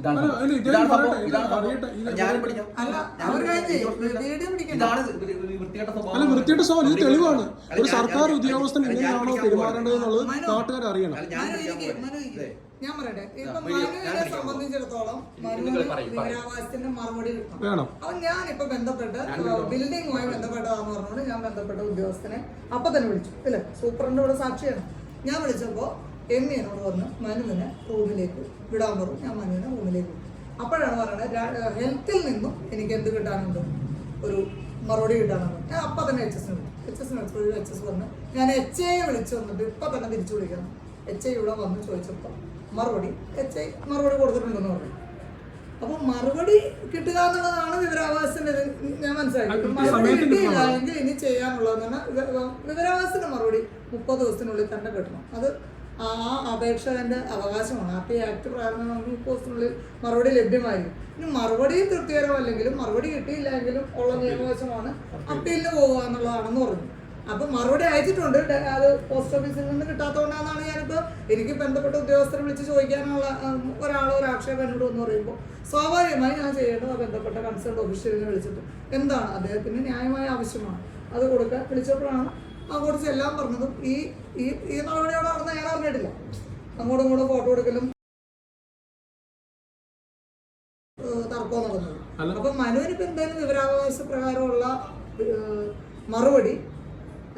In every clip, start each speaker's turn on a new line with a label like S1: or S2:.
S1: ഇതാണ്
S2: അല്ല,
S1: സംഭവം.
S2: അല്ല,
S1: ഇതാണ് സംഭവം. ഇതാണ് സംഭവം. ഞാനും.
S3: അല്ല,
S1: ഞാനും
S3: ഒരു കാര്യം വീഡിയോ പിടിക്കണ്ട.
S1: ഇതാണ് വൃത്തികെട്ട സ്വഭാവം.
S2: അല്ല വൃത്തിയുടെ സ്വഭാവം. ഇത് തെളിവാണ്. ഒരു സർക്കാർ ഉദ്യോഗസ്ഥൻ എങ്ങനെയാണോ പെരുമാറേണ്ടത് എന്നുള്ളത് നാട്ടുകാർ അറിയണം.
S1: അല്ല, ഞാൻ
S3: മനു മനു. ഞാൻ പറയട്ടെ? ഇപ്പൊ
S1: ആ, വീഡിയോ, ഞാൻ
S3: മനുവിനെ
S1: പിടിക്കാൻ
S3: സംബന്ധിച്ചിടത്തോളം
S1: നിങ്ങൾ
S3: മനുവിന്
S1: പറയ്, പറയ്.
S3: വിവരാവകാശത്തിന്റെ മറുപടി കിട്ടണം
S2: വേണം.
S3: അപ്പൊ ഞാനിപ്പോ ബന്ധപ്പെട്ട് ബിൽഡിംഗുമായി ബന്ധപ്പെട്ടതാന്ന് പറഞ്ഞുകൊണ്ട് ഞാൻ ബന്ധപ്പെട്ട ഉദ്യോഗസ്ഥനെ അപ്പൊ തന്നെ വിളിച്ചു. ഇല്ലേ? സൂപ്രണ്ട് ഇവിടെ സാക്ഷിയാണ്. ഞാൻ വിളിച്ചപ്പോ എം എന്നോട് പറഞ്ഞു മനുവിനെ റൂമിലേക്ക് വിടാൻ പറഞ്ഞു. ഞാൻ മനുവിനെ റൂമിലേക്ക് വിട്ടു. അപ്പോഴാണ് പറയുന്നത് ഹെൽത്തിൽ നിന്നും എനിക്ക് എന്ത് കിട്ടാനുണ്ട്? ഒരു മറുപടി കിട്ടാനുണ്ട്. ഞാൻ അപ്പം തന്നെ എച്ച് എസിന് വിളിച്ചു. എച്ച് എസിന് വിളിച്ചു എച്ച് എസ് പറഞ്ഞു ഞാൻ എച്ച് ഐ വിളിച്ചു വന്നിട്ട് ഇപ്പം തന്നെ തിരിച്ചു വിളിക്കണം. എച്ച് ഐ ഇവിടെ വന്ന് ചോദിച്ചപ്പോൾ മറുപടി എച്ച് ഐ മറുപടി കൊടുത്തിട്ടുണ്ടെന്ന് പറഞ്ഞു. അപ്പൊ മറുപടി കിട്ടുക എന്നുള്ളതാണ് വിവരാവകാശത്തിന്റെ ഞാൻ മനസ്സിലാക്കി. മറുപടി കിട്ടിയില്ല എങ്കിൽ ഇനി ചെയ്യാനുള്ളതെന്ന് പറഞ്ഞാൽ വിവ- വിവരാവകാശത്തിന്റെ മറുപടി മുപ്പത് ദിവസത്തിനുള്ളിൽ തന്നെ കിട്ടണം. അത് ആ അപേക്ഷകന്റെ അവകാശമാണ്. അപ്പോൾ ഈ ആക്ട് പ്രകാരം നമുക്ക് പോസ്റ്റിനുള്ളിൽ മറുപടി ലഭ്യമായിരിക്കും. ഇനി മറുപടി തൃപ്തികരമല്ലെങ്കിലും മറുപടി കിട്ടിയില്ലെങ്കിലും ഉള്ള നിയമവശമാണ് അപ്പീലിന് പോകുക എന്നുള്ളതാണെന്ന് പറഞ്ഞു. അപ്പൊ മറുപടി അയച്ചിട്ടുണ്ട്. അത് പോസ്റ്റ് ഓഫീസിൽ നിന്ന് കിട്ടാത്തതുകൊണ്ടാണെന്നാണ് ഞാനിപ്പോ എനിക്ക് ബന്ധപ്പെട്ട ഉദ്യോഗസ്ഥരെ വിളിച്ച് ചോദിക്കാനുള്ള ഒരാൾ ഒരു ആക്ഷേപം എന്നോട് എന്ന് പറയുമ്പോൾ സ്വാഭാവികമായി ഞാൻ ചെയ്യേണ്ടത് ആ ബന്ധപ്പെട്ട കൺസേൺ ഓഫീഷ്യലിനെ വിളിച്ചിട്ട്. എന്താണ്? അദ്ദേഹത്തിന് ന്യായമായ ആവശ്യമാണ്. അത് കൊടുക്കാൻ വിളിച്ചപ്പോഴാണ് അങ്ങോട്ട് എല്ലാം പറഞ്ഞതും ഈ ഈ ഈ നടപടിയോടെ നടന്ന ഞാൻ അറിഞ്ഞിട്ടില്ല. അങ്ങോട്ടും ഇങ്ങോട്ടും ഫോട്ടോ എടുക്കലും തർക്കം തർക്കവും നടന്നത്. അപ്പൊ മനുവിന് ഇപ്പൊ എന്തായാലും വിവരാവകാശ പ്രകാരമുള്ള മറുപടി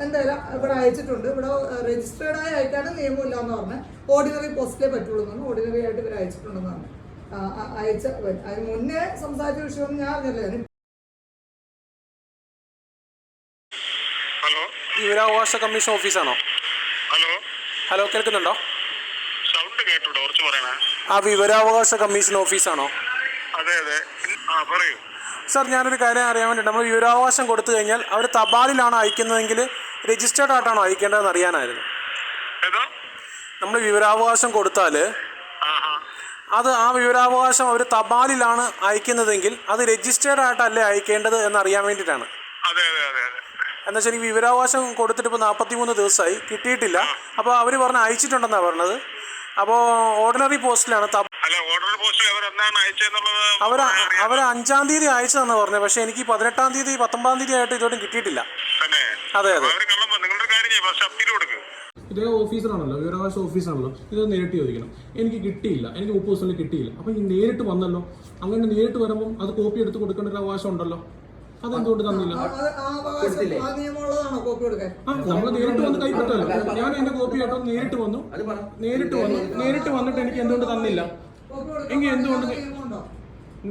S3: എന്തായാലും ഇവിടെ അയച്ചിട്ടുണ്ട്. ഇവിടെ രജിസ്റ്റേർഡ് ആയി അയക്കാനും നിയമമില്ല എന്ന് പറഞ്ഞ് ഓർഡിനറി പോസ്റ്റിലേ പറ്റുള്ളൂ എന്ന് ഓർഡിനറി ആയിട്ട് ഇവർ അയച്ചിട്ടുണ്ടെന്ന് പറഞ്ഞു. അയച്ച അതിന് മുന്നേ സംസാരിച്ച വിഷയം ഞാൻ അറിഞ്ഞില്ല ഞാൻ
S4: ഹലോ
S2: വിവരാവകാശ കമ്മീഷൻ ഓഫീസാണോ?
S4: ഹലോ?
S2: ഹലോ കേൾക്കുന്നുണ്ടോ?
S4: സൗണ്ട് കേട്ടോ കുറച്ച് പറയണേ.
S2: ആ വിവരാവകാശ കമ്മീഷൻ ഓഫീസാണോ?
S4: അതെ അതെ. ആ പറയൂ.
S2: സാർ ഞാനൊരു കാര്യം അറിയാൻ വേണ്ടി നമ്മൾ വിവരാവകാശം കൊടുത്തു കഴിഞ്ഞാൽ അവർ തപാലിലാണ് അയക്കുന്നതെങ്കിൽ രജിസ്റ്റേർഡ് ആയിട്ടാണോ അയക്കേണ്ടതെന്ന് അറിയാനായിരുന്നു. നമ്മൾ വിവരാവകാശം കൊടുത്താൽ അത് ആ വിവരാവകാശം അവർ തപാലിലാണ് അയക്കുന്നതെങ്കിൽ അത് രജിസ്റ്റേർഡ് ആയിട്ടല്ലേ അയക്കേണ്ടത് എന്ന് അറിയാൻ വേണ്ടിയിട്ടാണ്.
S4: അതെ അതെ.
S2: എന്താ വെച്ചാൽ വിവരാവകാശം കൊടുത്തിട്ട് ഇപ്പോൾ നാൽപ്പത്തി മൂന്ന് ദിവസമായി കിട്ടിയിട്ടില്ല. അപ്പോൾ അവർ പറഞ്ഞ് അയച്ചിട്ടുണ്ടെന്നാണ് പറഞ്ഞത്. അപ്പോൾ ഓർഡിനറി പോസ്റ്റിലാണ്
S4: അല്ല ഓർഡർ പോസ്റ്റിൽ അവർ എന്നാണ് അയച്ചെന്നുള്ളത്
S2: അവർ. അഞ്ചാം തീയതി അയച്ചതെന്ന് പറഞ്ഞു പക്ഷേ എനിക്ക് പതിനെട്ടാം തീയതി പത്തൊമ്പതാം തീയതി ആയിട്ട് ഇതുവരെ കിട്ടിയിട്ടില്ല.
S4: തന്നെ?
S2: അതെ അതെ. ഇതേ ഓഫീസറാണല്ലോ വിവരാവകാശ ഓഫീസാണല്ലോ ഇത് നേരിട്ട് ചോദിക്കണം. എനിക്ക് കിട്ടിയില്ല എനിക്ക് മുപ്പത് ദിവസത്തിൽ കിട്ടിയില്ല. അപ്പം ഈ നേരിട്ട് വന്നല്ലോ അങ്ങനെ നേരിട്ട് വരുമ്പോൾ അത് കോപ്പി എടുത്ത് കൊടുക്കേണ്ട ഒരു അവകാശം ഉണ്ടല്ലോ. അതെന്തുകൊണ്ട് തന്നില്ല? നമ്മൾ നേരിട്ട് വന്ന് കൈപ്പറ്റല്ലോ ഞാൻ എന്റെ കോപ്പി ആട്ടോ നേരിട്ട് വന്നു. നേരിട്ട് വന്നു. നേരിട്ട് വന്നിട്ട് എനിക്ക് എന്തുകൊണ്ട് തന്നില്ല? എങ്കിൽ എന്തുകൊണ്ട്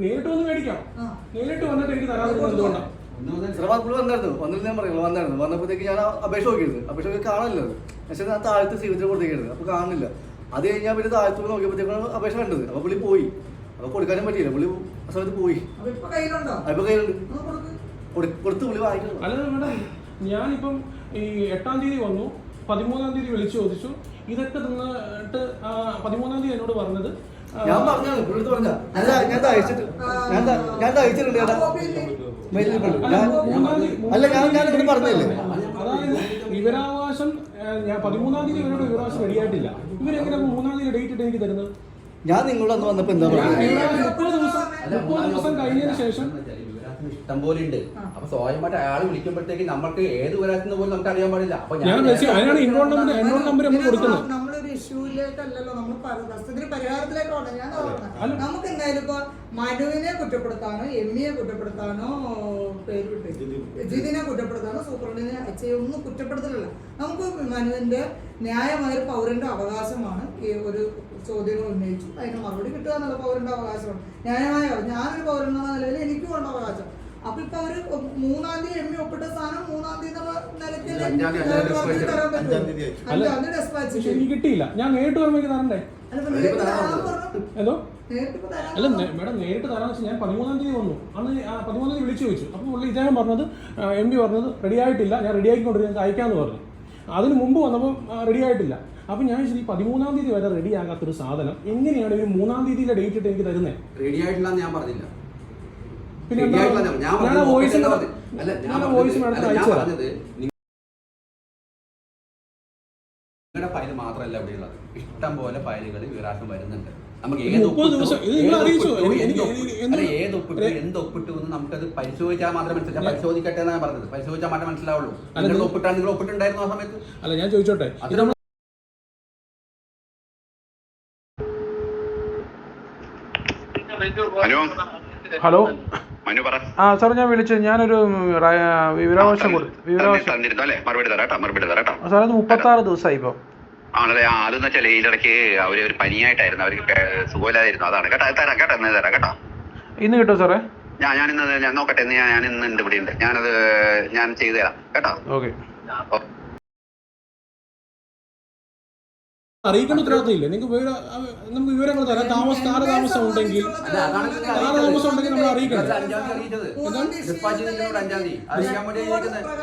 S2: നേരിട്ട് വന്ന് മേടിക്കാം. നേരിട്ട് വന്നിട്ട് എനിക്ക് തരാതിരുന്നത് എന്തുകൊണ്ടാണ്
S5: വന്നായിരുന്നു ഞാൻ പറയുള്ളൂ വന്നായിരുന്നു വന്നപ്പോഴത്തേക്ക് ഞാൻ അപേക്ഷ നോക്കിയിരുന്നു. അപേക്ഷ നോക്കി കാണില്ല പക്ഷേ ഞാൻ താഴത്ത് സീവത്തിൽ കൊടുത്തേക്കായിരുന്നു അപ്പോൾ കാണില്ല അത് കഴിഞ്ഞാൽ പിന്നെ താഴത്ത് നോക്കിയപ്പോഴത്തേക്കാണ് അപേക്ഷ കണ്ടത്. അപ്പോൾ പുള്ളി പോയി. അപ്പോൾ കൊടുക്കാനും പറ്റിയില്ല. പുള്ളി ആ സമയത്ത് പോയി.
S3: അപ്പൊ ഇപ്പൊ കയ്യിലുണ്ടോ?
S5: അപ്പോൾ കയ്യിലുണ്ട്. കൊടുത്ത് പുള്ളി വാങ്ങിക്കണം
S2: അല്ല മേഡം ഞാനിപ്പം ഈ എട്ടാം തീയതി വന്നു പതിമൂന്നാം തീയതി വിളിച്ചു ചോദിച്ചു. ഇതൊക്കെ തിന്നിട്ട് പതിമൂന്നാം തീയതി എന്നോട് പറഞ്ഞത്.
S5: ഞാൻ പറഞ്ഞാണ് പറഞ്ഞ ഞാൻ അയച്ചിട്ട് ഞാൻ ഞാൻ അയച്ചിട്ടുണ്ട് ചേട്ടാ.
S2: അല്ല,
S5: ഞാൻ ഞാൻ ഞാൻ ഇവിടെ പറഞ്ഞില്ലേ?
S2: വിവരാവകാശം ഞാൻ പതിമൂന്നാം തീയതി ഇവരോട് വിവരാവകാശം റെഡിയായിട്ടില്ല ഇവരെങ്ങനെ മൂന്നാം തീയതി ഡേറ്റ് ഇട്ട് എനിക്ക് തരുന്നത്?
S5: ഞാൻ നിങ്ങളോട് അന്ന് വന്നപ്പോ എന്താ പറയുക
S2: മുപ്പത് ദിവസം മുപ്പത് ദിവസം കഴിഞ്ഞതിന് ശേഷം
S1: ഇഷ്ടം പോലെ ഉണ്ട്. അപ്പൊ സ്വയമായിട്ട് അയാൾ വിളിക്കുമ്പോഴത്തേക്ക് നമ്മൾക്ക് ഏത് വരാത്തുന്ന പോലും നമുക്ക് അറിയാൻ പാടില്ല. അപ്പൊ
S2: ഞാൻ അതിനാണ് ഇൻവോൾ നമ്പർ എൻറോൾ നമ്പർ നമ്മൾ കൊടുക്കുന്നത്.
S3: നമ്മളൊരു ഇഷ്യൂലേക്കല്ലല്ലോ നമ്മൾ പ്രശ്നത്തിന് പരിഹാരത്തിലേക്കാണ് ഞാൻ നമുക്ക് എന്തായാലും ഇപ്പൊ മനുവിനെ കുറ്റപ്പെടുത്താനോ എമ്മിയെ കുറ്റപ്പെടുത്താനോ ജിതിനെ. കുറ്റപ്പെടുത്താനോ സൂപ്രണ്ടിനെ അച്ഛയെ ഒന്നും കുറ്റപ്പെടുത്തലല്ല. നമുക്ക് മനുവിന്റെ ന്യായമായ ഒരു പൗരന്റെ അവകാശമാണ് ഈ ഒരു ചോദ്യങ്ങൾ ഉന്നയിച്ചു. അതിന് മറുപടി കിട്ടുക എന്നുള്ള പൗരന്റെ അവകാശമാണ്. ന്യായമായ ഞാനൊരു പൗരൻ എന്ന നിലയിൽ എനിക്കും അവർ മൂന്നാം തീയതി ഒപ്പിട്ട സാധനം മൂന്നാം തീയതി.
S2: എനിക്ക് കിട്ടിയില്ല. ഞാൻ നേരിട്ട് വരുമ്പോൾ എനിക്ക് തരണ്ടേ
S3: തരാൻ
S2: അല്ല മേഡം നേരിട്ട് തരാന്ന് വെച്ചാൽ ഞാൻ പതിമൂന്നാം തീയതി വന്നു. അന്ന് പതിമൂന്നാം തീയതി വിളിച്ചു ചോദിച്ചു. അപ്പോൾ പുള്ളി ഇദ്ദേഹം പറഞ്ഞത് എം പി പറഞ്ഞത് റെഡി ആയിട്ടില്ല ഞാൻ റെഡി ആക്കിക്കൊണ്ട് ഞങ്ങൾക്ക് അയക്കാമെന്ന് പറഞ്ഞു. അതിന് മുമ്പ് വന്നപ്പോൾ റെഡി ആയിട്ടില്ല. അപ്പോൾ ഞാൻ ശരി പതിമൂന്നാം തീയതി വരെ റെഡി ആകാത്തൊരു സാധനം എങ്ങനെയാണ് ഈ മൂന്നാം തീയതിയിലെ ഡേറ്റ് ഇട്ട് എനിക്ക് തരുന്നത്
S1: റെഡി ആയിട്ടില്ല ഞാൻ പറഞ്ഞില്ല
S2: പിന്നെ
S1: Ready
S2: എന്താ?
S1: ആയിട്ടില്ല ഞാൻ- പറഞ്ഞത്? അല്ല ഞാൻ പറഞ്ഞത് നിങ്ങളുടെ ഫയൽ മാത്രമല്ല ഇവിടെയുള്ളത്. ഇഷ്ടം പോലെ ഫയലുകൾ വിവരാശം വരുന്നുണ്ട്. നമുക്ക് ഏത്
S2: മുപ്പത്
S1: ഒപ്പിട്ടു,
S2: ഇത് നിങ്ങൾ
S1: ഏത് ഒപ്പിട്ടു, എന്ത് ഒപ്പിട്ടു,
S2: എന്ത്
S1: അല്ല, ഏത് ഒപ്പിട്ടു? എന്ത് ഒപ്പിട്ടു എന്ന് നമുക്കത് പരിശോധിച്ചാൽ മാത്രമേ മനസ്സിലാക്കാം പരിശോധിക്കട്ടെ എന്നാണ് പറഞ്ഞത്. പരിശോധിച്ചാൽ മാത്രമേ മനസ്സിലാവുള്ളൂ. നിങ്ങൾ ഒപ്പിട്ടാണ് നിങ്ങൾ ഒപ്പിട്ടുണ്ടായിരുന്നു ആ സമയത്ത്?
S2: അല്ല ഞാൻ ചോദിച്ചോട്ടെ.
S4: ഹലോ?
S6: ഹലോ?
S4: മനു പറ.
S6: ആ സാർ ഞാൻ വിളിച്ചത് ഞാനൊരു വിവരാവകാശം കൊടുത്തു വിവരാവകാശം.
S4: അല്ലേ? മറുപടി തരാട്ടോ മറുപടി തരാട്ടോ
S6: സാർ അത് മുപ്പത്തി ആറ് ദിവസമായി ഇപ്പോൾ
S4: ആണല്ലേ? ആ അതെന്ന് വെച്ചാൽ ഇതിനിടയ്ക്ക് അവർ ഒരു പനിയായിട്ടായിരുന്നു. അവർക്ക് സുഖമില്ലാതായിരുന്നു അതാണ് കേട്ടോ. തരാം കേട്ടോ ഇന്ന് തരാം കേട്ടോ.
S6: ഇന്ന് കിട്ടോ സാറേ?
S4: ഞാൻ ഞാൻ ഇന്ന് ഞാൻ നോക്കട്ടെ ഇന്ന് ഞാൻ ഞാൻ ഇന്ന് ഉണ്ട് ഇവിടെ ഉണ്ട്. ഞാനത് ഞാൻ ചെയ്തു തരാം കേട്ടോ.
S6: ഓക്കെ.
S2: അറിയിക്കേണ്ട ഉത്തരവാദിത്തമില്ല. നിങ്ങൾക്ക് വിവരം നമുക്ക് വിവരങ്ങൾ തരാം. താമസം കാലതാമസം ഉണ്ടെങ്കിൽ കാലതാമസം ഉണ്ടെങ്കിൽ നമ്മൾ അറിയിക്കണം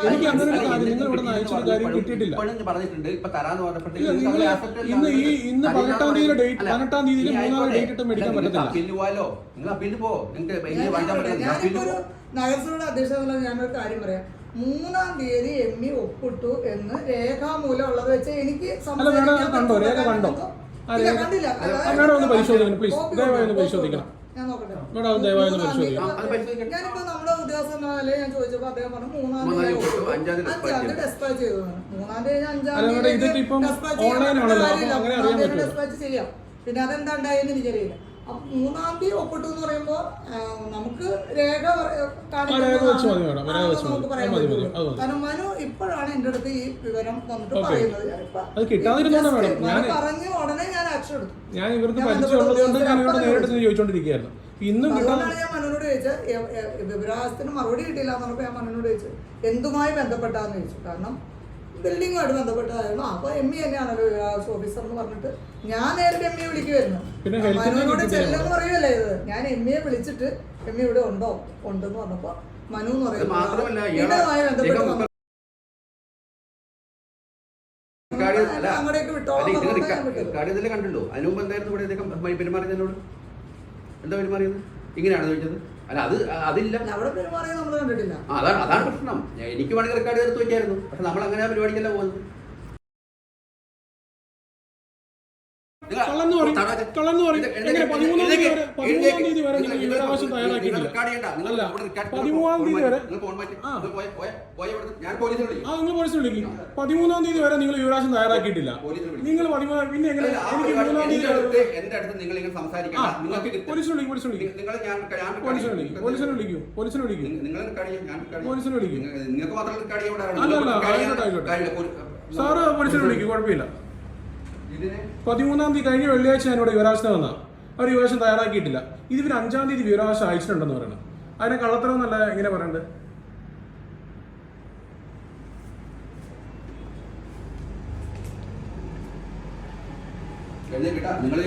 S2: എനിക്ക് അങ്ങനെ ഒരു കാര്യം നിങ്ങൾ ഇവിടെ അയച്ചൊരു
S1: ഇപ്പോഴും
S2: കാര്യം കിട്ടിയിട്ടില്ല ഇന്ന് ഈ. ഇന്ന് പതിനെട്ടാം തീയതി. ഡേറ്റ് പതിനെട്ടാം തീയതി മൂന്നാം ഡേറ്റ് ഇട്ട് മേടിക്കാൻ പറ്റത്തില്ല.
S3: നഗരസഭയുടെ അധ്യക്ഷ ഞാനൊരു കാര്യം പറയാം. മൂന്നാം തീയതി എം ഇ ഒപ്പിട്ടു എന്ന് രേഖാമൂലം ഉള്ളത് വെച്ച് എനിക്ക്
S2: കണ്ടോ? രേഖ
S3: കണ്ടില്ല.
S2: മേഡം ഒന്ന് പരിശോധിക്കണം, please. ദയവായി ഒന്ന്
S3: കൊടുക്കണം,
S2: പരിശോധിക്കണം.
S3: ഞാൻ നോക്കട്ടെ.
S2: മേഡം അത് ദയവായി ഒന്ന് പരിശോധിക്കണം.
S3: ഞാനിപ്പോ നമ്മുടെ ഉദ്യോഗസ്ഥനെ ഞാൻ ചോദിച്ചപ്പോ അദ്ദേഹം പറഞ്ഞു മൂന്നാം തീയതി ഡെസ്പാച്ച്.
S1: അഞ്ചാം തീയതി
S3: ചെയ്തു മൂന്നാം തീയതി അഞ്ചാം തീയതി
S2: പറ്റുമോ?
S3: ചെയ്യാം പിന്നെ അതെന്താ ഉണ്ടായെന്ന് എനിക്കറിയില്ല അപ്പൊ മൂന്നാം തീയതി ഒപ്പിട്ടു എന്ന് പറയുമ്പോ നമുക്ക് രേഖ. നമുക്ക് പറയാൻ.
S2: അത്
S3: കാരണം മനു ഇപ്പോഴാണ് എന്റെ അടുത്ത് ഈ വിവരം വന്നിട്ട് പറയുന്നത്. പറഞ്ഞു ഉടനെ ഞാൻ ആക്ഷൻ എടുത്തു.
S2: ഞാൻ ഇവർക്ക് പരിചയമുള്ളതുകൊണ്ട് ചോദിച്ചോണ്ടിരിക്കുകയായിരുന്നു. ഇന്നും
S3: അതുകൊണ്ടാണ് ഞാൻ മനോനോട് ചോദിച്ചത് വിവരാവസ്ഥത്തിന് മറുപടി കിട്ടിയില്ല എന്ന് പറഞ്ഞപ്പോൾ ഞാൻ മനോനോട് ചോദിച്ചു എന്തുമായി ബന്ധപ്പെട്ടാന്ന് ചോദിച്ചു? കാരണം ബിൽഡിങ്ങുമായിട്ട് ബന്ധപ്പെട്ടതായിരുന്നു അപ്പൊ എം ഇ തന്നെയാണല്ലോ ഓഫീസർ എന്ന് പറഞ്ഞിട്ട് ഞാൻ നേരിട്ട് എം ഇ വിളിക്കുമായിരുന്നു
S2: പിന്നെ health ന്റെ
S3: മനുവിനോട് ചെല്ലെന്ന് പറയുമല്ലേ ഇത്? ഞാൻ എം ഇയെ വിളിച്ചിട്ട് എം ഇ ഇവിടെ ഉണ്ടോ? ഉണ്ടെന്ന് പറഞ്ഞപ്പോ മനു എന്ന് പറയുന്നത് അങ്ങോട്ടേക്ക് വിട്ടോളാം
S1: കണ്ടല്ലോ അതിന് മുമ്പ് എന്തായിരുന്നു ഇവിടെ പെരുമാറിയത് എന്നോട്? എന്താ പെരുമാറിയത്? ഇങ്ങനെയാണ് ചോദിച്ചത്? അല്ല അത് അതില്ല.
S3: അല്ല, അവിടെ പെരുമാറിയത് നമ്മൾ കണ്ടിട്ടില്ല.
S1: അതാണ് അതാണ് പ്രശ്നം. എനിക്ക് വേണമെങ്കിൽ റെക്കോർഡ് എടുത്ത് വെക്കായിരുന്നു. പക്ഷെ നമ്മൾ അങ്ങനെ ആ പരിപാടിക്കല്ല പോകുന്നത്.
S2: പതിമൂന്നാം തീയതി വരെ
S1: നിങ്ങൾ-
S2: വിവരാവകാശം തയ്യാറാക്കിയിട്ടില്ല പതിമൂന്നാം തീയതി വരെ
S1: നിങ്ങൾ
S2: വിവരാവകാശം തയ്യാറാക്കിയിട്ടില്ല നിങ്ങൾ പതിമൂന്നാം പിന്നെ എങ്ങനെ എനിക്ക് മൂന്നാം തീയതി പോലീസിനെ വിളിക്കും പോലീസിനെ വിളിക്കും പോലീസിനെ വിളിക്കും പോലീസിനെ വിളിക്കും പോലീസിനെ വിളിക്കും പോലീസിനെ വിളിക്കും
S1: നിങ്ങൾ- നിങ്ങൾക്ക് മാത്രം റെക്കോർഡ് ചെയ്യാൻ ഇവിടെ ആരാണ്?
S2: അല്ല, അല്ല,
S1: റെക്കോർഡ് ചെയ്യാൻ
S2: ആയിക്കോട്ടെ, ആയിക്കോട്ടെ. സാറ് പോലീസിനെ വിളിക്കും കുഴപ്പമില്ല പതിമൂന്നാം തീയതി കഴിഞ്ഞ വെള്ളിയാഴ്ച ഇവിടെ വിവരാവസ്ഥ വന്ന അവർ വിവരാവകാശം തയ്യാറാക്കിയിട്ടില്ല. ഇത് ഇവർ അഞ്ചാം തീയതി വിവരാവകാശം അയച്ചിട്ടുണ്ടെന്ന് പറയണം. അതിനെ കള്ളത്തരം എന്നല്ല എങ്ങനെ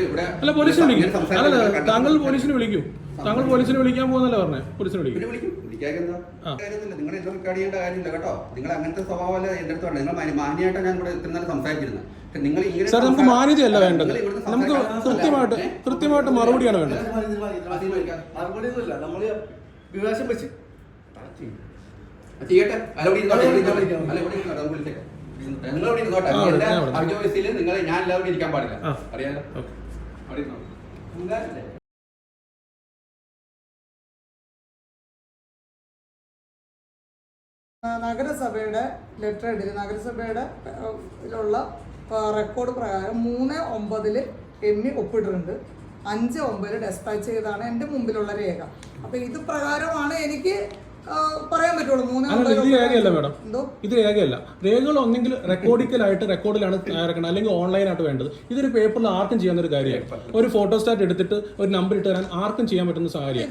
S1: ഇവിടെ
S2: അല്ല പോലീസിനെ വിളിക്കും. അല്ല താങ്കൾ പോലീസിനെ വിളിക്കും. താങ്കൾ പോലീസിനെ വിളിക്കാൻ പോകുന്നല്ലേ പറഞ്ഞേ? പോലീസിനെ വിളിക്കും.
S1: വിളിക്കും കാര്യമൊന്നുമില്ല. നിങ്ങൾ റെക്കോർഡ് ചെയ്യേണ്ട കാര്യമില്ല കേട്ടോ. നിങ്ങൾ അങ്ങനത്തെ സ്വഭാവമല്ല എന്റെ അടുത്ത് വേണ്ട നിങ്ങൾ മാന്യമായിട്ടാണ് ഞാൻ ഇവിടെ ഇത്ര നേരം സംസാരിച്ചിരുന്നത്. നിങ്ങൾ ഇങ്ങനെ
S2: സാർ നമുക്ക് മാന്യതയല്ല വേണ്ടത്. നമുക്ക് കൃത്യമായിട്ട് കൃത്യമായിട്ട് മറുപടിയാണ് വേണ്ടത്.
S1: അത് തീരുമാനിക്കാം.
S5: മറുപടി ഒന്നുമില്ല നമ്മൾ വിവരാശം വെച്ച്.
S1: അത് ചെയ്യട്ടെ. അല്ല ഇവിടെ ഇരുന്നോട്ടെ. ഇവിടെ ഇരുന്നോട്ടെ. അല്ല ഇവിടെ ഇരുന്നോട്ടെ. നമുക്ക് വിളിച്ചേക്കാം. നിങ്ങൾ ഇവിടെ ഇരുന്നോട്ടെ.
S2: ആ,
S1: എന്റെ
S2: ഞാൻ
S1: നിങ്ങൾ എല്ലാവരും ഇരിക്കാൻ പാടില്ല. അറിയാലോ?
S2: ഓക്കെ.
S1: അവിടെ
S3: നഗരസഭയുടെ ലെറ്റർ എഴുതി നഗരസഭയുടെ ഉള്ള റെക്കോർഡ് പ്രകാരം മൂന്ന് ഒമ്പതിൽ എമ്മി ഒപ്പിട്ടിട്ടുണ്ട്. അഞ്ച് ഒമ്പതിൽ ഡെസ്പാച്ച് ചെയ്താണ് എന്റെ മുമ്പിലുള്ള രേഖ. അപ്പോൾ ഇത് പ്രകാരമാണ് എനിക്ക് പറയാൻ പറ്റുള്ളൂ. മൂന്ന്
S2: അല്ല ഇത് രേഖയല്ല മേഡം. ഇത് രേഖയല്ല. രേഖകൾ ഒന്നെങ്കിൽ റെക്കോർഡിക്കലായിട്ട് റെക്കോർഡിലാണ് ഇറക്കണം അല്ലെങ്കിൽ ഓൺലൈനായിട്ട് വേണ്ടത്. ഇതൊരു പേപ്പറിൽ ആർക്കും ചെയ്യുന്ന ഒരു കാര്യമാണ്. ഒരു ഫോട്ടോ സ്റ്റാറ്റ് എടുത്തിട്ട് ഒരു നമ്പർ ഇട്ട് തരാൻ ആർക്കും ചെയ്യാൻ പറ്റുന്ന
S1: സാഹചര്യം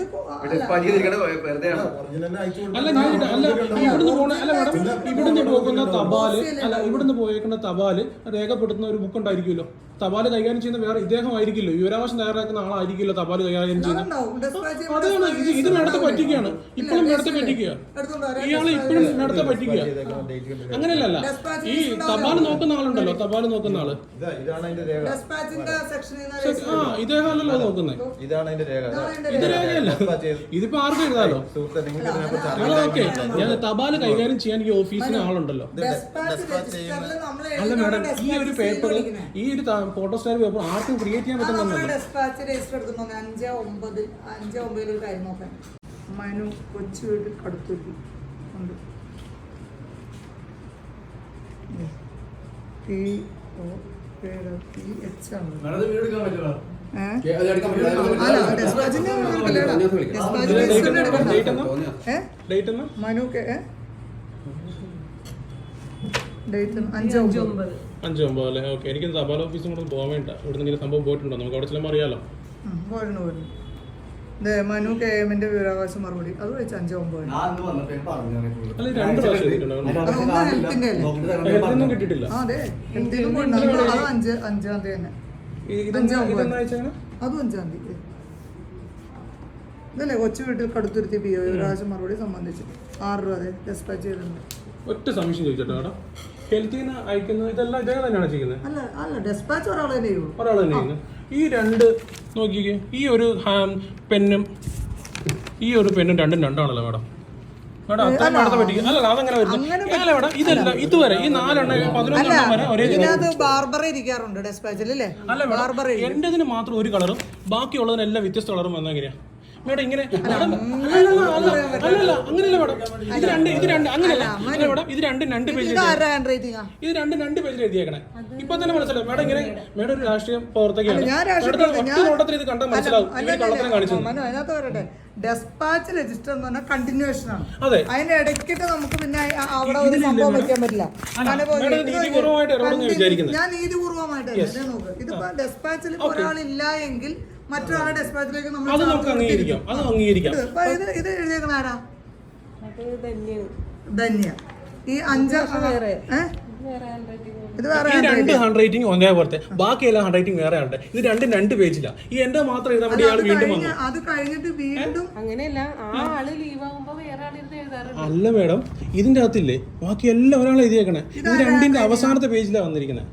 S3: അല്ല.
S2: ഞാൻ അല്ല ഇവിടുന്ന് പോണ അല്ല മാഡം ഇവിടുന്ന് പോകുന്ന തപാൽ അല്ല ഇവിടുന്ന് പോയേക്കുന്ന തപാൽ രേഖപ്പെടുത്തുന്ന ഒരു ബുക്ക് ഉണ്ടായിരിക്കുമല്ലോ. തപാൽ കൈകാര്യം ചെയ്യുന്ന വേറെ ഇദ്ദേഹം ആയിരിക്കില്ലോ വിവരാവകാശം തയ്യാറാക്കുന്ന ആളായിരിക്കില്ലോ തപാൽ കൈകാര്യം ചെയ്യുന്നത്. അതാണ് ഇത് ഇത് മേഡത്തെ പറ്റിക്കുകയാണ്. ഇപ്പോഴും മേഡത്തെ പറ്റിക്കുക. ഇയാളെ ഇപ്പോഴും മേഡത്തെ പറ്റിക്കുക. അങ്ങനെയല്ല ഈ തപാൽ നോക്കുന്ന ആളുണ്ടല്ലോ. തപാൽ നോക്കുന്ന ആൾ. ആ ഇദ്ദേഹം അല്ലല്ലോ നോക്കുന്നത് ഇത് രേഖയല്ല. ഇതിപ്പോ ആർക്കും എഴുതാലോ? ഓക്കെ. ഞാൻ തപാൽ കൈകാര്യം ചെയ്യാൻ ഈ ഓഫീസിന് ആളുണ്ടല്ലോ. അല്ല മാഡം ഈ ഒരു പേപ്പർ ഈ ഒരു ഫോട്ടോ സ്റ്റാർ പേപ്പർ ആർക്കും ക്രിയേറ്റ് ചെയ്യാൻ പറ്റുന്നതല്ല
S3: ഡെസ്പാച്ച് രജിസ്റ്റർ എടുക്കുന്നു അഞ്ച് ഒമ്പത് അഞ്ച് ഒമ്പതിൽ ഒരു കാര്യം നോക്കാൻ മനു കൊച്ചു വീട്ടിൽ കടുത്തുരുത്തി ഉണ്ട്. പി ഒ പേര് എച്ച് ആണ്.
S5: വീട്?
S3: മനു? ഡേറ്റ് അഞ്ച് ഒമ്പത്.
S2: അഞ്ച് ഒമ്പത് അല്ലേ? ഓക്കെ എനിക്ക് തപാൽ ഓഫീസും കൂടെ പോകാൻ വേണ്ട. ഇവിടെ നിന്ന് സംഭവം പോയിട്ടുണ്ടോ? നമുക്ക് അവിടെ ചെല്ലുമ്പോൾ അറിയാലോ.
S3: ഉം, പോരുന്നു പോരുന്നു. ദേ മനു കെ എമ്മിന്റെ വിവരാവകാശ മറുപടി. അത് വെച്ച് അഞ്ച് ഒമ്പത്.
S5: ഞാൻ അന്ന് വന്നപ്പോ ഞാൻ പറഞ്ഞു
S2: അല്ല, രണ്ട് പ്രാവശ്യം എഴുതിയിട്ടുണ്ടോ?
S3: അതൊന്നും ഹെൽത്തിന്റെ അല്ലേ?
S2: ഹെൽത്തൊന്നും കിട്ടിയിട്ടില്ല.
S3: ആ അതെ. എന്തെങ്കിലും കൊണ്ട് അത് അത് അഞ്ച് അഞ്ചാം തീയതി തന്നെ.
S2: ഇതെന്നാ
S3: അതും അഞ്ചാം തീയതി. ഇതല്ലേ കൊച്ചു വീട്ടിൽ കടുത്തുരുത്തി പി ഒ വിവരാവകാശ മറുപടി സംബന്ധിച്ച്. ആറ് രൂപ അതെ ഡെസ്പാച്ച് ചെയ്തിട്ടുണ്ട്.
S2: ഒറ്റ സംശയം ചോദിച്ചോട്ടോ ഹെൽത്തിൽ നിന്ന് അയക്കുന്നത് ഇതെല്ലാം ഇദ്ദേഹം തന്നെയാണ് ചെയ്യുന്നത്.
S3: അല്ല അല്ല ഡെസ്പാച്ച് ഒരാൾ തന്നെ ചെയ്യുള്ളൂ.
S2: ഒരാൾ തന്നെ ഈ രണ്ട് നോക്കിക്കേ ഈ ഒരു പെന്നും ഈ ഒരു പെന്നും രണ്ടും രണ്ടാണല്ലോ മേഡം. മേഡം അത്രയും മേഡത്തെ പറ്റി അല്ല അതങ്ങനെ വരുന്നത്. അല്ല മേഡം ഇതല്ല ഇതുവരെ ഈ നാലെണ്ണം പതിനൊന്നെണ്ണം വരെ ഒരേ
S3: അല്ലേ?
S2: മേഡം എന്റേതിന് മാത്രം ഒരു കളറും ബാക്കിയുള്ളതിനെല്ലാം വ്യത്യസ്ത കളറും വന്നാൽ എങ്ങനെയാ മേഡം ഇങ്ങനെ അല്ലല്ല, അല്ല, അല്ലല്ല അങ്ങനെയല്ല മേഡം. ഇത് രണ്ട് ഇത് രണ്ട് അങ്ങനെയല്ല. അല്ല മേഡം ഇത് രണ്ടും രണ്ട് പേജ്
S3: ഇത്
S2: രണ്ട് രണ്ട് പേജിൽ എഴുതിയേക്കണേ. ഇപ്പൊ തന്നെ മനസ്സിലാവും മേഡം ഇങ്ങനെ മേഡം ഒരു രാഷ്ട്രീയ പ്രവർത്തകയാണ്. ഒറ്റ നോട്ടത്തിൽ ഇത് കണ്ടാൽ മനസ്സിലാവും. കള്ളത്തിനെ കാണിച്ചു
S3: അതിനകത്ത് വരട്ടെ ഡെസ്പാച്ച് രജിസ്റ്റർ എന്ന് പറഞ്ഞാൽ കണ്ടിന്യൂഷൻ ആണ്.
S2: അതെ.
S3: അതിന്റെ ഇടയ്ക്കിട്ട് നമുക്ക് പിന്നെ അവിടെ ഒരു സംഭവം വെക്കാൻ പറ്റില്ല. ഞാൻ നീതിപൂർവമായിട്ട് നോക്കുക നോക്ക്. ഇതിപ്പോ ഡെസ്പാച്ചിൽ ഒരാളില്ല എങ്കിൽ മറ്റൊരാളുടെ ഡെസ്പാച്ചിലേക്ക് നമ്മൾ
S2: അത് നമുക്ക് അംഗീകരിക്കാം. അത് അംഗീകരിക്കാം.
S3: ഇത് ഇത് എഴുതിയേക്കണ ആരാ? ധന്യ. ഈ അഞ്ച്? ഇത് വേറെ.
S2: ഈ രണ്ട് ഹാൻഡ് റൈറ്റിംഗ് ഒന്നേപോലത്തെ ബാക്കിയെല്ലാം ഹാൻഡ് റൈറ്റിംഗ് വേറെ ഉണ്ട്. ഇത് രണ്ടും രണ്ട് പേജില്ല ഈ എന്റെ മാത്രം എഴുതാൻ വേണ്ടി വീണ്ടും വന്നു.
S3: അത് കഴിഞ്ഞിട്ട് വീണ്ടും
S7: അങ്ങനെയല്ല. ആൾ ലീവ് ആകുമ്പോ വേറെ
S2: അല്ല മേഡം ഇതിന്റെ അകത്തില്ലേ? ബാക്കി എല്ലാം ഒരാളെ എഴുതിയേക്കണേ. ഇത് രണ്ടിന്റെ അവസാനത്തെ പേജിലാണ് വന്നിരിക്കുന്നത്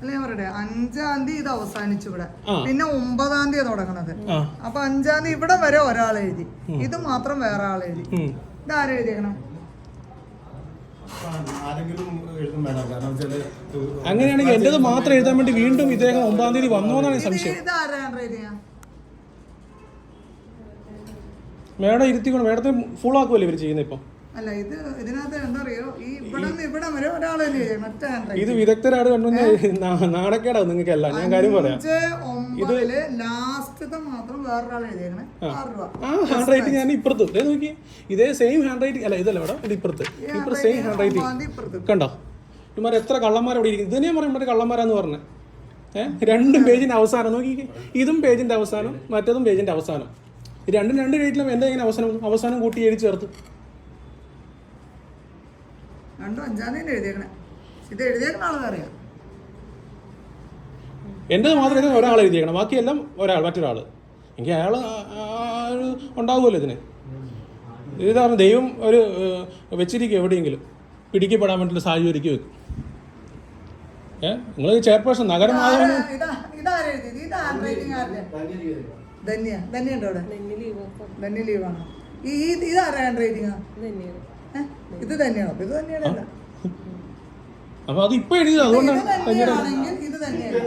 S3: അല്ല ഞാൻ പറയട്ടെ? അഞ്ചാം തീയതി ഇത് അവസാനിച്ചു ഇവിടെ. പിന്നെ ഒമ്പതാം തീയതി തുടങ്ങണത്. അപ്പൊ അഞ്ചാം തീയതി ഇവിടെ വരെ ഒരാൾ എഴുതി. ഇത് മാത്രം വേറെ ആൾ എഴുതി. ഇത് ആരും എഴുതിയേക്കണം?
S8: ആരെങ്കിലും എഴുതും വേണം. കാരണം
S2: അങ്ങനെയാണെങ്കിൽ എന്റേത് മാത്രം എഴുതാൻ വേണ്ടി വീണ്ടും ഇദ്ദേഹം ഒമ്പതാം തീയതി വന്നോന്നാണ്
S3: എന്നാണ്
S2: സംശയം. മേഡം ഇരുത്തിക്കൊണ്ട് മേഡത്തെ ഫുൾ ആക്കുമല്ലേ ഇവർ ചെയ്യുന്നത് ഇപ്പം?
S3: അല്ല ഇത് ഇതിനകത്ത് എന്താ അറിയോ? ഈ ഇവിടെ ഇവിടെ വരെ ഒരാളല്ലേ മറ്റേ
S2: ഇത് വിദഗ്ധരാണ് നാണക്കേടാവും നിങ്ങൾക്ക് എല്ലാം ഞാൻ കാര്യം പറയാം.
S3: ഒമ്പതിൽ ലാസ്റ്റത്തെ മാത്രം വേറൊരാൾ എഴുതിയേക്കണേ.
S2: ആ. ഹാൻഡ് റൈറ്റിംഗ് ഞാൻ ഇപ്പുറത്ത്. നോക്കി ഇതേ സെയിം ഹാൻഡ് റൈറ്റിംഗ് അല്ല ഇതല്ല ഇവിടെ. ഇത് ഇപ്പുറത്ത്. ഇപ്പുറത്ത് സെയിം ഹാൻഡ് റൈറ്റിംഗ് കണ്ടോ? ഇമാർ എത്ര കള്ളന്മാർ അവിടെ ഇരിക്കും ഇതിനെ പറയും മറ്റേ കള്ളന്മാരാന്ന് പറഞ്ഞത് ഏഹ് രണ്ടും പേജിന്റെ അവസാനം. നോക്കി ഇതും പേജിന്റെ അവസാനം മറ്റേതും പേജിന്റെ അവസാനം. രണ്ടും രണ്ട് പേജിലും എന്താ ഇങ്ങനെ അവസാനം അവസാനം കൂട്ടി എഴുതി ചേർത്ത്.
S3: രണ്ടും അഞ്ചാം തീയതി എഴുതിയേക്കണേ. ഇത് എഴുതിയേക്കണ ആൾ അറിയാം
S2: എന്റെത് മാത്രം ഇത് ഒരാൾ എഴുതിയേക്കണം. ബാക്കിയെല്ലാം ഒരാൾ മറ്റൊരാൾ എനിക്ക് അയാൾ ഉണ്ടാവുമല്ലോ ഇതിന്. ഇതാണ് ദൈവം ഒരു വെച്ചിരിക്കും എവിടെയെങ്കിലും. പിടിക്കപ്പെടാൻ വേണ്ടിയിട്ട് സാഹചര്യം ഒരുക്കി വെക്കും. ഏഹ് നിങ്ങൾ ചെയർപേഴ്സൺ നഗരമാധവൻ
S3: ധന്യ ധന്യ. ഉണ്ടോ
S7: ആക്കും
S3: ധന്യ ലീവാണോ? ഈ ഇത് ആരാണ് ഹാൻഡ് റൈറ്റിംഗ് ഇത് തന്നെയാണോ അപ്പൊ ഇത് തന്നെയാണ്
S2: അപ്പോൾ അത് ഇപ്പൊ എഴുതിയത് അതുകൊണ്ടാണ്
S3: ഇത് തന്നെയാണ്.